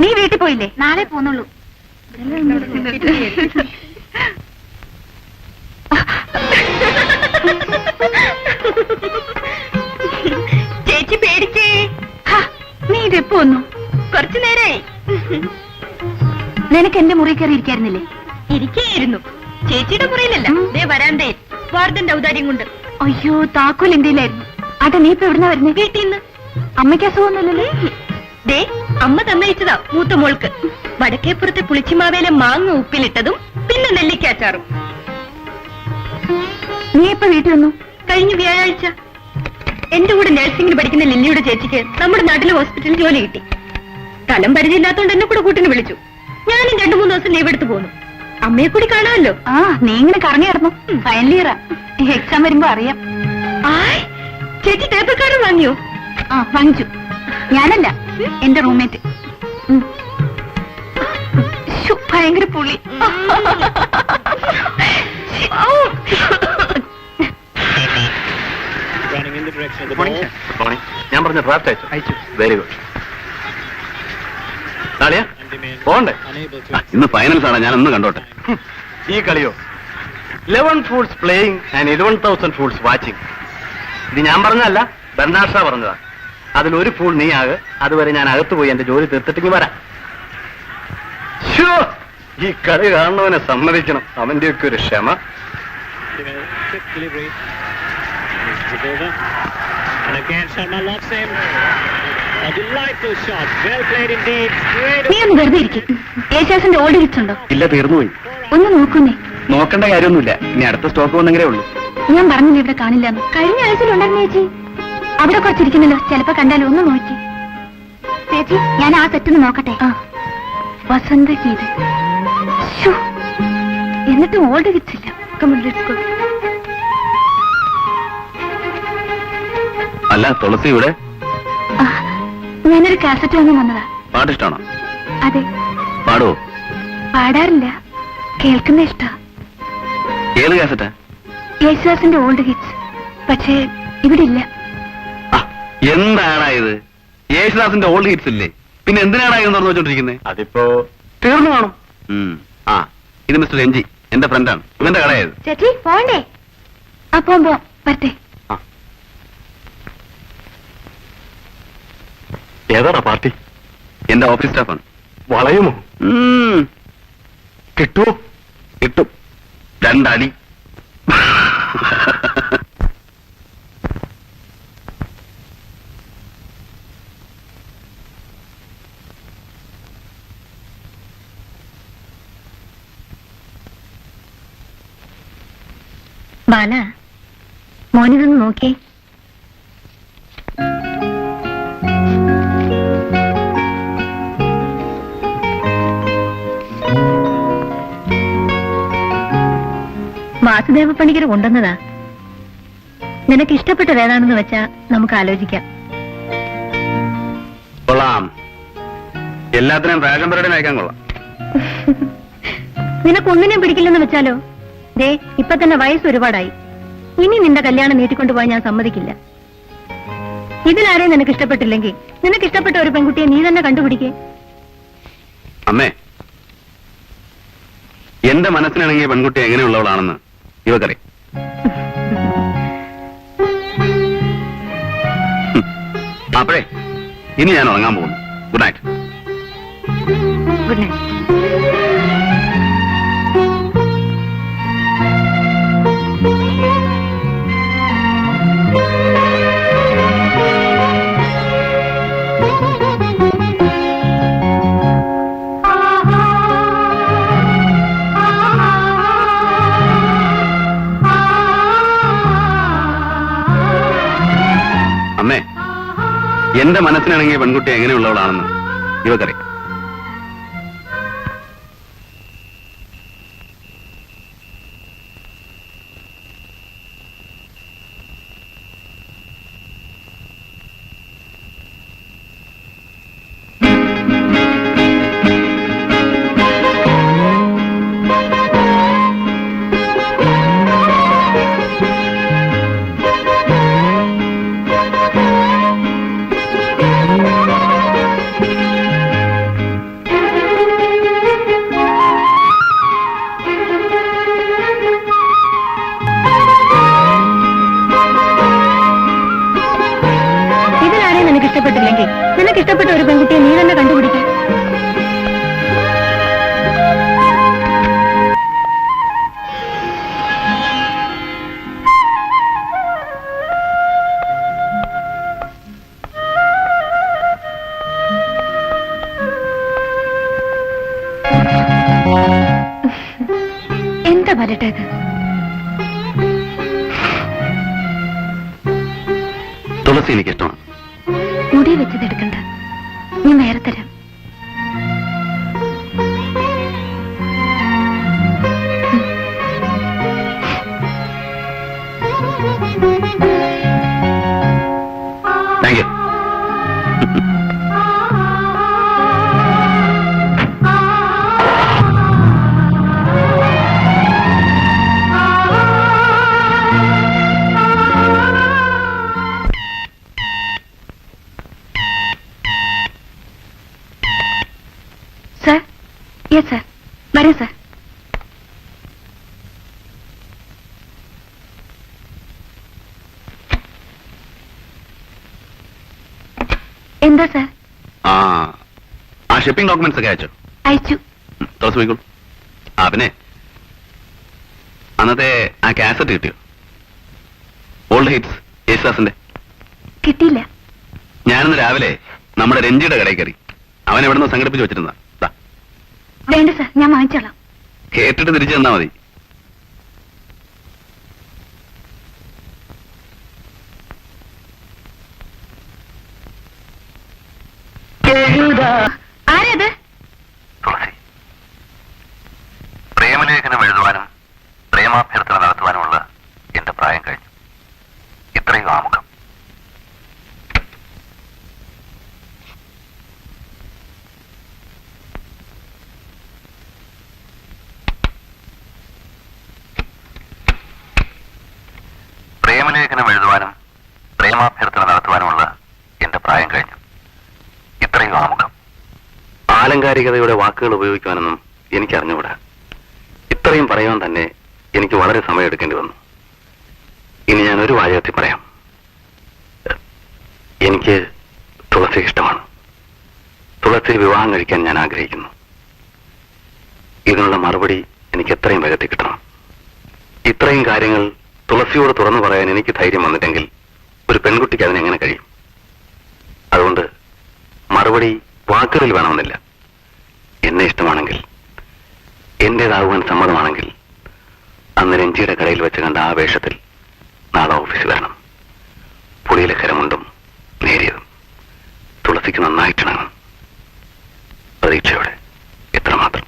നീ വീട്ടിൽ പോയില്ലേ? നാളെ പോന്നുള്ളൂ ചേച്ചി പേടിച്ചേ. നീ ഇതെപ്പോ വന്നു? കുറച്ചു നേരായി. നിനക്ക് എന്റെ മുറി കയറി ഇരിക്കായിരുന്നില്ലേ? ഇരിക്കേയിരുന്നു. ചേച്ചിയുടെ മുറിയിലല്ല. ദേ വരാന്തയിൽ. വാർഡന്റെ ഔദാര്യം കൊണ്ട്. അയ്യോ താക്കോൽ എന്തിയിലായിരുന്നു അതെ നീ ഇപ്പൊ എവിടുന്ന വരുന്നേ? വീട്ടിൽ നിന്ന്. അമ്മയ്ക്ക് അസുഖമൊന്നുമില്ലല്ലേ? ദേ അമ്മ തന്നയിച്ചതാ മൂത്ത മോൾക്ക്. വടക്കേപ്പുറത്തെ പുളിച്ചിമാവേലെ മാങ്ങ ഉപ്പിലിട്ടതും പിന്നെ നെല്ലിക്കാച്ചാറും. നീ ഇപ്പൊ വീട്ടിൽ വന്നു? കഴിഞ്ഞ വ്യാഴാഴ്ച. എന്റെ കൂടെ നഴ്സിംഗിന് പഠിക്കുന്ന ലില്ലിയുടെ ചേച്ചിക്ക് നമ്മുടെ നാട്ടിലെ ഹോസ്പിറ്റലിൽ ജോലി കിട്ടി. സ്ഥലം പരിചയമില്ലാത്തോണ്ട് എന്നെ കൂടെ കൂട്ടിന് വിളിച്ചു. ഞാനും രണ്ടു മൂന്ന് ദിവസം ലീവ് എടുത്തു പോന്നു. അമ്മയെ കൂടി കാണാമല്ലോ. ആ നീ ഇങ്ങനെ കറങ്ങി കിടന്നു ഫൈനൽ ഇയറാ എക്സാം വരുമ്പോ അറിയാം. ആ ചേച്ചി ടേപ്പ് കാർഡ് വാങ്ങിയോ? ആ വാങ്ങിച്ചു ഞാനല്ല എന്റെ റൂംമേറ്റ് ഭയങ്കര പുളി. ഞാൻ പറഞ്ഞ ഡ്രാഫ്റ്റ് അയച്ചു? അയച്ചു. വെരി ഗുഡ് may പോണ്ടേ. ഇന്ന് ഫൈനൽസ് ആണ്. ഞാൻ ഒന്ന് കണ്ടോട്ടെ. ഈ കളിയോ? Eleven fools playing and eleven thousand fools watching ഇത് ഞാൻ പറഞ്ഞതല്ല ബർണാഷ പറഞ്ഞതാ. അതിൽ ഒരു ഫൂൾ നീ ആകെ അതുവരെ ഞാൻ അകത്ത് പോയി എന്റെ ജോലി തീർത്തിട്ടെങ്കിൽ വരാം. ഈ കളി കാണുന്നവനെ സമ്മതിക്കണം. അവന്റെയൊക്കെ ഒരു ക്ഷമ. നീ ഒന്ന് വെറുതെ ഇരിക്കും. യേശാസിന്റെ ഓൾഡ് ഹിറ്റ്സ് ഉണ്ടോ? ഇല്ല തീർന്നുപോയി. ഒന്ന് നോക്കുന്നേ. നോക്കേണ്ട കാര്യമൊന്നുമില്ല. ഇനി അടുത്ത സ്റ്റോക്ക് വന്നെങ്കിലേ ഉള്ളൂ. ഞാൻ പറഞ്ഞില്ല ഇവിടെ കാണില്ലെന്ന് കഴിഞ്ഞ ചേച്ചി. അവിടെ കുറച്ചിരിക്കുന്നല്ലോ ചിലപ്പോ കണ്ടാലോ ഒന്ന് നോക്കി. ചേച്ചി ഞാൻ ആ തെറ്റൊന്ന് നോക്കട്ടെ? വസന്ത ഗീത എന്നിട്ട് എന്നിട്ടും ഓൾഡ് go. അല്ല തുളസി ഇവിടെ? ഞാനൊരു കാസറ്റ് വാങ്ങി വന്നതാ. പാട്ടിഷ്ടാണോ? അതെ. പാടോ പാടാറില്ല. കേൾക്കുന്ന ഇഷ്ടാ. ഏത് കാസറ്റാ? യേശുദാസിന്റെ ഓൾഡ് ഹിറ്റ്സ് പക്ഷേ ഇവിടെ ഇല്ല. എന്താടാ ഇത്? യേശുദാസിന്റെ ഓൾഡ് ഹിറ്റ്സ് ഇല്ലേ? പിന്നെ എന്തിനാടാ ഇത് തുറന്നു വെച്ചോണ്ടിരിക്കുന്നത് അതിപ്പോ തീർന്നു കാണും. ഉം. ആ ഇത് മിസ്റ്റർ രഞ്ജി എന്റെ ഫ്രണ്ടാണ്. ഇവന്റെ കടയായത് ചേച്ചി പോണ്ടേ അപ്പോ പോ വരട്ടെ. ഏതാടാ പാർട്ടി? എന്റെ ഓഫീസ് സ്റ്റാഫാണ്. വളയുമോ? കിട്ടുമോ കിട്ടും. രണ്ടടി. ബാല മോനിതൊന്ന് നോക്കിയേ. വാസുദേവ പണിക്കർ കൊണ്ടുവന്നതാ. നിനക്ക് ഇഷ്ടപ്പെട്ടത് ഏതാണെന്ന് വെച്ചാ നമുക്ക് ആലോചിക്കാം. കൊള്ളാം. എല്ലാത്തിനും നയിക്കാൻ കൊള്ളാം. നിനക്കൊന്നിനെയും പിടിക്കില്ലെന്ന് വെച്ചാലോ? ദേ ഇപ്പൊ തന്നെ വയസ്സ് ഒരുപാടായി. ഇനി നിന്റെ കല്യാണം നീട്ടിക്കൊണ്ടുപോയാൻ ഞാൻ സമ്മതിക്കില്ല. ഇതിലാരെയും നിനക്ക് ഇഷ്ടപ്പെട്ടില്ലെങ്കിൽ നിനക്ക് ഇഷ്ടപ്പെട്ട ഒരു പെൺകുട്ടിയെ നീ തന്നെ കണ്ടുപിടിക്കേ. അമ്മേ എന്റെ മനസ്സിനിണങ്ങിയ പെൺകുട്ടി എങ്ങനെയുള്ളവളാണെന്ന് ഇവക്കറിയാം. അപ്പഴേ അപ്പോഴേ ഇനി ഞാൻ ഉറങ്ങാൻ പോകുന്നു. Good night. Good night. എന്റെ മനസ്സിനിണങ്ങിയ പെൺകുട്ടി എങ്ങനെയുള്ളവളാണെന്ന് ഇവക്കറിയാം. Thank you sir yes sir വരൂ സർ എന്താ സർ ആ ആ ഷിപ്പിംഗ് ഡോക്യുമെന്റ്സ് ഒക്കെ അയച്ചോ. അയച്ചു. തുറച്ചു പോയിക്കോളൂ. ആ പിന്നെ അന്നത്തെ ആ കാസറ്റ് കിട്ടിയോ? ഓൾഡ് ഹിറ്റ്സ് യേശുദാസിന്റെ. കിട്ടിയില്ല. ഞാനിന്ന് രാവിലെ നമ്മുടെ രഞ്ജിയുടെ കടയിൽ കയറി. അവൻ എവിടെ നിന്ന് സംഘടിപ്പിച്ച് വെച്ചിരുന്ന വേണ്ട സർ ഞാൻ വാങ്ങിച്ചോളാം. കേട്ടിട്ട് തിരിച്ചു തന്നാ മതി. ആരത്? തുളസി. പ്രേമലേഖനം എഴുതുവാനും പ്രേമാഭ്യർത്ഥന നടത്തുവാനുമുള്ള എന്റെ പ്രായം കഴിഞ്ഞു. ഇത്രയും ആമുഖം. പ്രേമലേഖനം എഴുതുവാനും പ്രേമാഭ്യർത്ഥന നടത്തുവാനുമുള്ള എന്റെ പ്രായം കഴിഞ്ഞു ഇത്രയും ആമുഖം ആലങ്കാരികതയുടെ വാക്കുകൾ ഉപയോഗിക്കുവാനൊന്നും എനിക്ക് അറിഞ്ഞുകൂടാ ഇത്രയും പറയുവാൻ തന്നെ എനിക്ക് വളരെ സമയമെടുക്കേണ്ടി വന്നു. ഇനി ഞാൻ ഒരു വാചകത്തിൽ പറയാം. എനിക്ക് തുളസി ഇഷ്ടമാണ്. തുളസി വിവാഹം കഴിക്കാൻ ഞാൻ ആഗ്രഹിക്കുന്നു. ഇതിനുള്ള മറുപടി എനിക്ക് എത്രയും വേഗത്തിൽ കിട്ടണം. ഇത്രയും കാര്യങ്ങൾ തുളസിയോട് തുറന്നു പറയാൻ എനിക്ക് ധൈര്യം വന്നിട്ടെങ്കിൽ ഒരു പെൺകുട്ടിക്ക് അതിനെങ്ങനെ കഴിയും? അതുകൊണ്ട് മറുപടി വാക്കുകളിൽ വേണമെന്നില്ല. എന്നെ ഇഷ്ടമാണെങ്കിൽ എന്റേതാകുവാൻ സമ്മതമാണെങ്കിൽ അന്ന് രഞ്ജിയുടെ കടയിൽ വെച്ച് കണ്ട ആ വേഷത്തിൽ നാളെ ഓഫീസിൽ വരണം. പുളിയിലെ കരമുണ്ടും നേരിയതും. തുളസിക്ക് നന്നായിട്ടിണങ്ങും പ്രതീക്ഷയോടെ എത്രമാത്രം.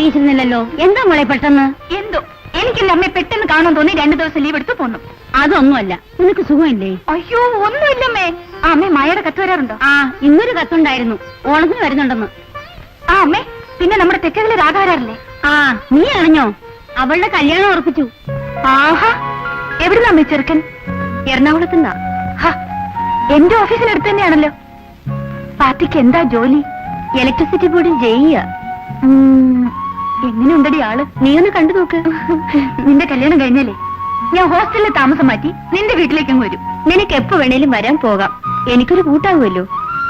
അറിയിച്ചിരുന്നില്ലല്ലോ. എന്താ മോളെ പെട്ടെന്ന്? എന്തോ? എനിക്കില്ല അമ്മയെ പെട്ടെന്ന് കാണാൻ തോന്നി രണ്ടു ദിവസം ലീവ് എടുത്തു പോന്നു. അതൊന്നുമല്ല. നിനക്ക് സുഖമില്ലേ? അയ്യോ ഒന്നുമില്ലമ്മേ. ആ അമ്മേ മായയുടെ കത്ത് വരാറുണ്ടോ? ആ ഇന്നൊരു കത്തുണ്ടായിരുന്നു. ഓണത്തിന് വരുന്നുണ്ടെന്ന്. ആ അമ്മേ പിന്നെ നമ്മുടെ തെക്കകളിൽ രാധ വരാറില്ലേ ആ നീ അറിഞ്ഞോ? അവളുടെ കല്യാണം ഉറപ്പിച്ചു. ആഹാ എവിടുന്നാ അമ്മേ ചെറുക്കൻ? എറണാകുളത്തുനിന്നാ. നിന്നാ എന്റെ ഓഫീസിനടുത്ത് തന്നെയാണല്ലോ. പാർട്ടിക്ക് എന്താ ജോലി? ഇലക്ട്രിസിറ്റി ബോർഡിൽ ജയിയ. എങ്ങനെയുണ്ടടി ആൾ? നീ ഒന്ന് കണ്ടു നോക്ക്. നിന്റെ കല്യാണം കഴിഞ്ഞാലേ ഞാൻ ഹോസ്റ്റലിൽ താമസം മാറ്റി നിന്റെ വീട്ടിലേക്ക് അങ്ങ് വരും. നിനക്ക് എപ്പോ വേണേലും വരാൻ പോകാം. എനിക്കൊരു കൂട്ടാകുമല്ലോ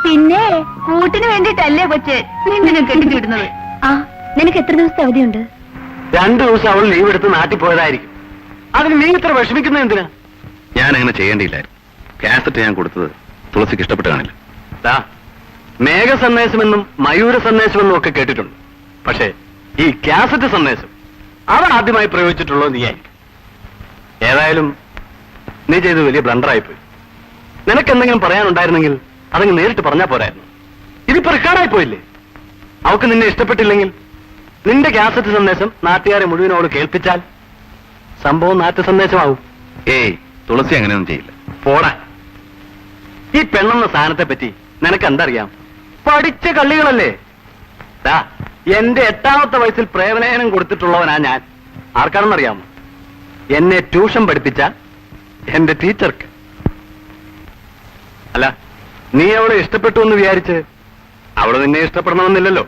പിന്നെ കൂട്ടിന് വേണ്ടിട്ടല്ലേ കൊച്ച് നിന്നെ കെട്ടിച്ചു വിടുന്നത്? ആ നിനക്ക് എത്ര ദിവസത്തെ അവധിയുണ്ട്? രണ്ടു ദിവസം അവൾ ലീവ് എടുത്ത് നാട്ടിൽ പോയതായിരിക്കും. അതിന് നീ ഇത്ര വിഷമിക്കുന്നത് എന്തിനാ? ഞാൻ അങ്ങനെ ചെയ്യേണ്ടിയില്ലായിരുന്നു. കാസറ്റ് ഞാൻ കൊടുത്തത് തുളസിക്ക് ഇഷ്ടപ്പെട്ട് കാണില്ല മേഘ സന്ദേശമെന്നും മയൂര സന്ദേശമെന്നും ഒക്കെ കേട്ടിട്ടുണ്ട്. പക്ഷേ ഈ കാസറ്റ് സന്ദേശം അവൻ ആദ്യമായി പ്രയോഗിച്ചിട്ടുള്ളത് നീയായിരിക്കും ഏതായാലും നീ ചെയ്ത് വലിയ ബ്ലണ്ടറായിപ്പോയി. നിനക്ക് എന്തെങ്കിലും പറയാനുണ്ടായിരുന്നെങ്കിൽ അതങ്ങ് നേരിട്ട് പറഞ്ഞാൽ പോരായിരുന്നു. ഇതിപ്പോ റെക്കോർഡായി പോയില്ലേ അവക്ക് നിന്നെ ഇഷ്ടപ്പെട്ടില്ലെങ്കിൽ നിന്റെ കാസറ്റ് സന്ദേശം നാട്ടുകാരെ മുഴുവനോട് കേൾപ്പിച്ചാൽ സംഭവം നാട്ടു സന്ദേശമാവും. ഏയ് തുളസി അങ്ങനെയൊന്നും ചെയ്യില്ല. പോടാ. ഈ പെണ്ണെന്ന സാധനത്തെ പറ്റി നിനക്ക് എന്തറിയാം പഠിച്ച കള്ളികളല്ലേ? എന്റെ എട്ടാമത്തെ വയസ്സിൽ പ്രേമലേഖനം കൊടുത്തിട്ടുള്ളവനാ ഞാൻ. ആർക്കാണെന്നറിയാമോ? എന്നെ ട്യൂഷൻ പഠിപ്പിച്ച എന്റെ ടീച്ചർക്ക്. അല്ല നീ അവളെ ഇഷ്ടപ്പെട്ടു എന്ന് വിചാരിച്ച് അവൾ നിന്നെ ഇഷ്ടപ്പെടണമെന്നില്ലല്ലോ.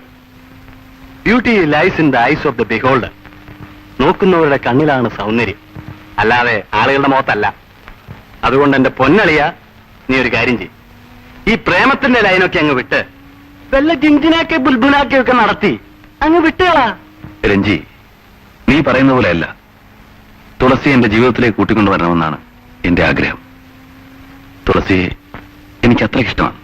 Beauty lies in the eyes of the beholder നോക്കുന്നവരുടെ കണ്ണിലാണ് സൗന്ദര്യം. അല്ലാതെ ആളുകളുടെ മുഖത്തല്ല. അതുകൊണ്ട് എന്റെ പൊന്നളിയ നീ ഒരു കാര്യം ചെയ്യും. ഈ പ്രേമത്തിന്റെ ലൈനൊക്കെ അങ്ങ് വിട്ട് വല്ല ജിഞ്ചിനാക്കി ബുൽബുലാക്കെ ഒക്കെ നടത്തി. അങ്ങ് വിട്ടുകളാ. രഞ്ജി നീ പറയുന്ന പോലെയല്ല. തുളസി എന്റെ ജീവിതത്തിലേക്ക് കൂട്ടിക്കൊണ്ടുവരണമെന്നാണ് എന്റെ ആഗ്രഹം. തുളസിയെ എനിക്ക് അത്ര ഇഷ്ടമാണ്.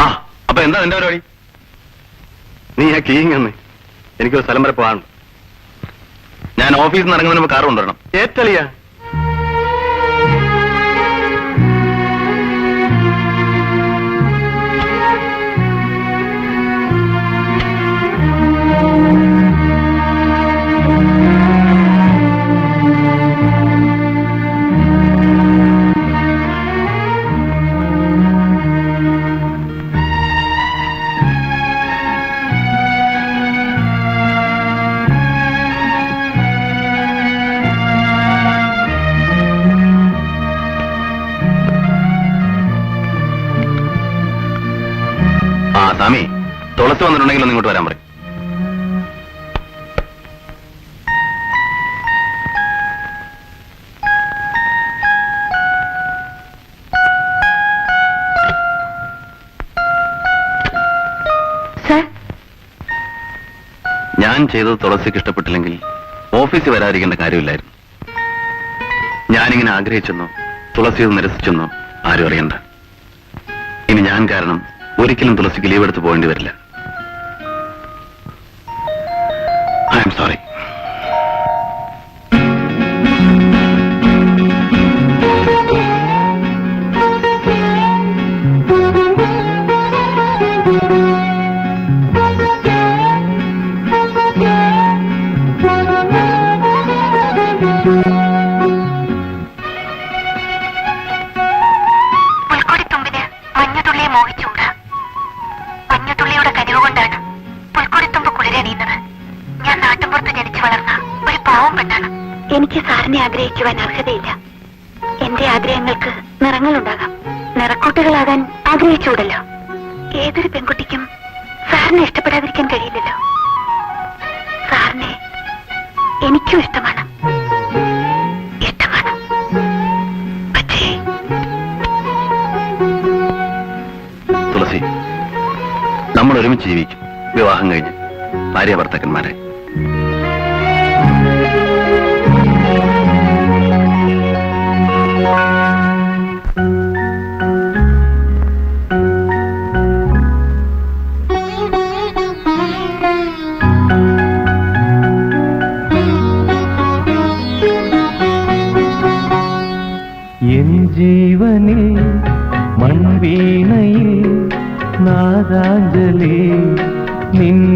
ആ അപ്പൊ എന്താ നിന്റെ പരിപാടി? നീ ആ കീങ്ങന്ന് എനിക്കൊരു സ്ഥലം വരെ പോകാനുണ്ട്. ഞാൻ ഓഫീസിൽ നിന്ന് ഇറങ്ങുന്നതിന് കാർ കൊണ്ടുവരണം. ഏറ്റളിയാ. തുളസി വന്നിട്ടുണ്ടെങ്കിൽ ഒന്ന് ഇങ്ങോട്ട് വരാൻ പറയും. ഞാൻ ചെയ്തത് തുളസിക്ക് ഇഷ്ടപ്പെട്ടില്ലെങ്കിൽ ഓഫീസിൽ വരാതിരിക്കേണ്ട കാര്യമില്ലായിരുന്നു. ഞാനിങ്ങനെ ആഗ്രഹിച്ചെന്നോ തുളസി നിരസിച്ചെന്നോ ആരും അറിയണ്ട. ഇനി ഞാൻ കാരണം ഒരിക്കലും തുളസിക്ക് ലീവ് എടുത്ത് പോകേണ്ടി വരില്ല. I'm sorry. നിറങ്ങളുണ്ടാകാം നിറക്കൂട്ടുകളാകാൻ ആഗ്രഹിച്ചുകൂടല്ലോ. ഏതൊരു പെൺകുട്ടിക്കും സാറിനെ ഇഷ്ടപ്പെടാതിരിക്കാൻ കഴിയില്ലല്ലോ. സാറിനെ എനിക്കും ഇഷ്ടമാണ്. ഇഷ്ടമാണ്. നമ്മൾ ഒരുമിച്ച് ജീവിക്കും. വിവാഹം കഴിഞ്ഞ് ഭാര്യ ഭർത്താക്കന്മാരെ. ஜீவனில் மண்வீணையில் நாதாஞ்சலி நின்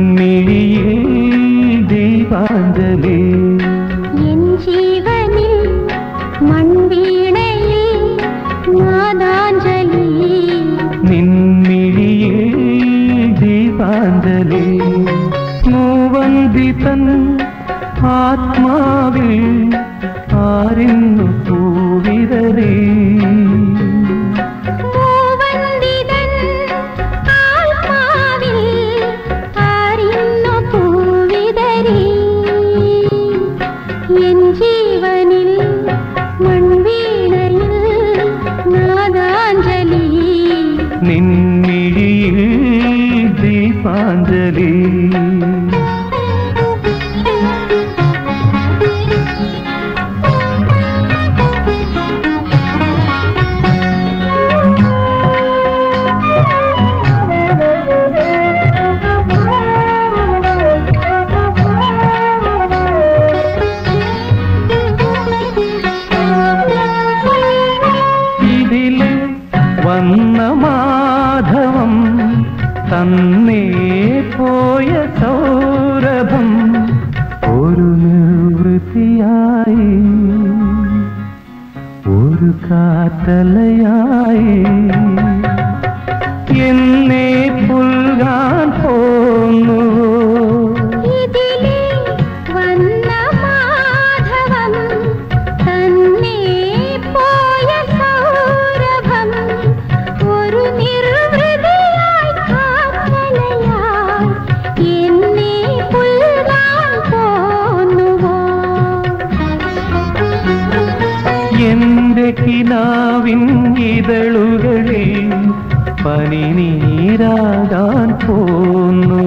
എന്റെ കിനാവിൻ ഇതളുകളിൽ പനിനീരാകാൻ പോന്നു.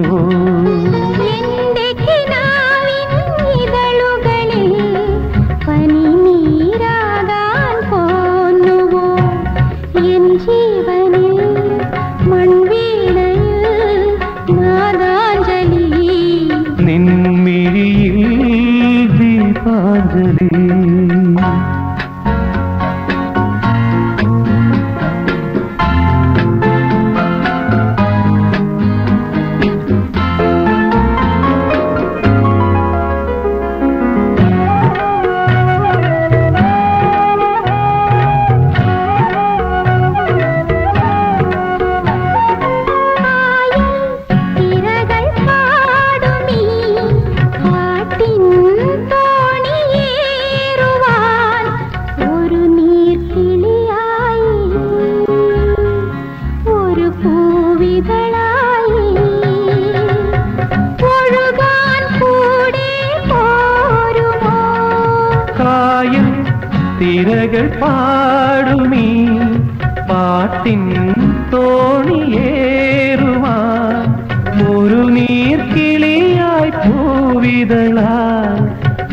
പാടുമീ പാട്ടിൻ തോണിയേറുവാൻ ഒരു നീർക്കിളിയായി പൂവിതളാൽ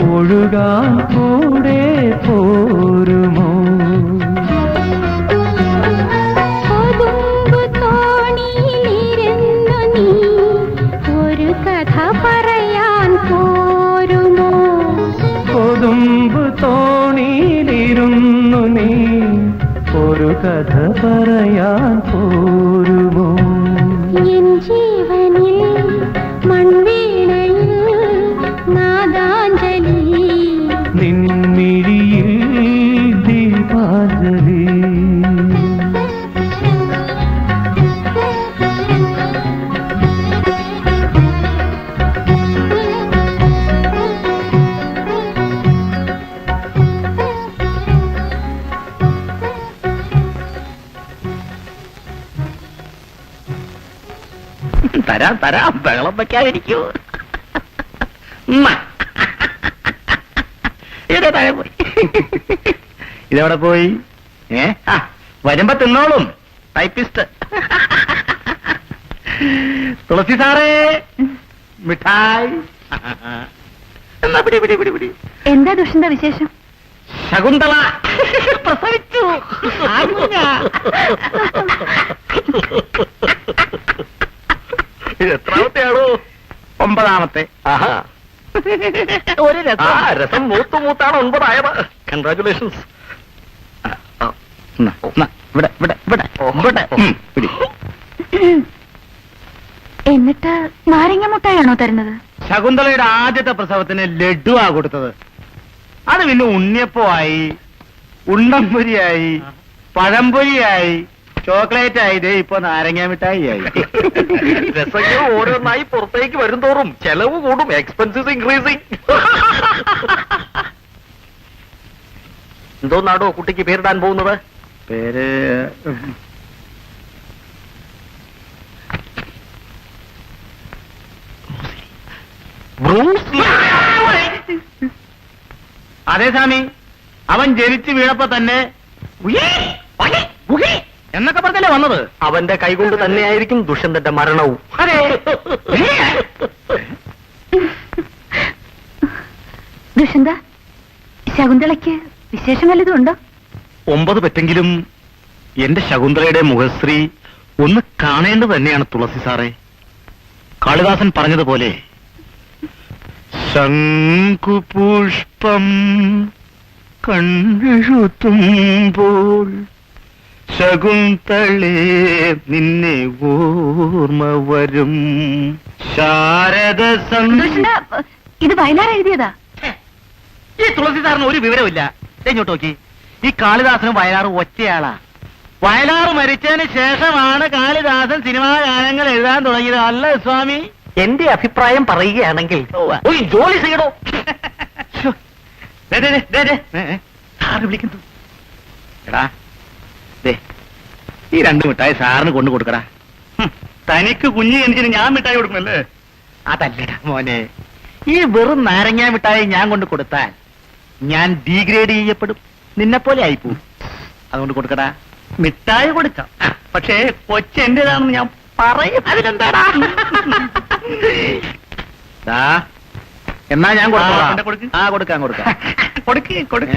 ഒഴുകാൻ കൂടെ പോരുമോ? കഥ പറയാൻ പോരുമോ എൻ ജീവനിൽ മൺവീണയിൽ നാദാഞ്ജലി നിൻമിഴിയിൽ തരാം തരാം. ബഹളം വെക്കാതിരിക്കൂ. ഇതെവിടെ പോയി. ഇതെവിടെ പോയി? ഏ? ആ, വരുമ്പോ തിന്നോളും. ടൈപ്പിസ്റ്റ്. തുളസി സാറേ മിഠായി. എന്നാ പിടി പിടി പിടി പിടി. എന്താ ദുഷ്യന്ത വിശേഷം? ശകുന്തള. പ്രസവിച്ചു. ആഞ്ഞ. ആണോ ഒമ്പതാമത്തെ. ഒരു രസം. ആ രസം മൂത്ത് മൂത്താണ് ഒമ്പതായത് കൺഗ്രാചുലേഷൻസ് ഇവിടെ ഇവിടെ ഇവിടെ ഇവിടെ. പിടി. എന്നിട്ട് നാരങ്ങ മുട്ടായാണോ തരുന്നത്? ശകുന്തളയുടെ ആദ്യത്തെ പ്രസവത്തിന് ലഡുവാ കൊടുത്തത്. അത് പിന്നെ ഉണ്ണിയപ്പമായി ഉണ്ണംപൊരിയായി പഴംപൊരിയായി ചോക്ലേറ്റ് ആയത് ഇപ്പൊ നാരങ്ങ മിഠായി ആയി. രസങ്ങൾ ഓരോന്നായി പുറത്തേക്ക് വരും തോറും ചെലവ് കൂടും എക്സ്പെൻസസ് ഇൻക്രീസിങ് എന്തോന്നാടോ കുട്ടിക്ക് പേരിടാൻ പോകുന്നത്? പേര് അതെ സ്വാമി. അവൻ ജനിച്ചു വീണപ്പോ തന്നെ ഉയ്യേ, ഉയ്യേ എന്നൊക്കെ പറഞ്ഞല്ലേ വന്നത്? അവന്റെ കൈകൊണ്ട് തന്നെയായിരിക്കും ദുഷ്യന്തന്റെ മരണവും. അതെ. ദുഷ്യന്ത ശകുന്തളയ്ക്ക് വിശേഷം വല്ലതും ഉണ്ടോ? ഒമ്പത് പറ്റെങ്കിലും എന്റെ ശകുന്തളയുടെ മുഖശ്രീ ഒന്ന് കാണേണ്ടത് തന്നെയാണ് തുളസി സാറേ. കാളിദാസൻ പറഞ്ഞതുപോലെ ശംഖുപുഷ്പം കണ്ണെഴുത്തുമ്പോൾ ശകുന്തളേ നിന്നെ ഓർമ്മ വരും. ശാരദ സന്തോഷിന്റെ ഇത് വയലാർ എഴുതിയതാ. ഈ തുളസിദാറിന് ഒരു വിവരമില്ല ദേ ഇങ്ങോട്ട് നോക്കി. ഈ കാളിദാസനും വയലാറും ഒറ്റയാളാ. വയലാർ മരിച്ചതിന് ശേഷമാണ് കാളിദാസൻ സിനിമാ ഗാനങ്ങൾ എഴുതാൻ തുടങ്ങിയത്. അല്ല സ്വാമി. എന്റെ അഭിപ്രായം പറയുകയാണെങ്കിൽ ഒരു ജോലി ചെയ്യണോ സാറ് വിളിക്കുന്നു? എടാ ദേ ഈ രണ്ട് മിഠായി സാറിന് കൊണ്ടു കൊടുക്കടാ. തനിക്ക് കുഞ്ഞു എനിക്കിന് ഞാൻ മിഠായി കൊടുക്കുന്നല്ലേ അതല്ലടാ മോനെ. ഈ വെറും നാരങ്ങ മിഠായി ഞാൻ കൊണ്ട് കൊടുത്താൽ ഞാൻ ഡീഗ്രേഡ് ചെയ്യപ്പെടും. നിന്നെ പോലെ ആയിപ്പോ അതുകൊണ്ട് കൊടുക്കടാ. മിഠായി കൊടുക്കാം. പക്ഷേ കൊച്ചെന്റേതാണെന്ന് ഞാൻ പറയും. അതിലെന്താടാ? ദാ, എന്നാ ഞാൻ കൊടുക്കാം. കൊടുക്കാം കൊടുക്കാം. കൊടുക്ക് കൊടുക്ക്.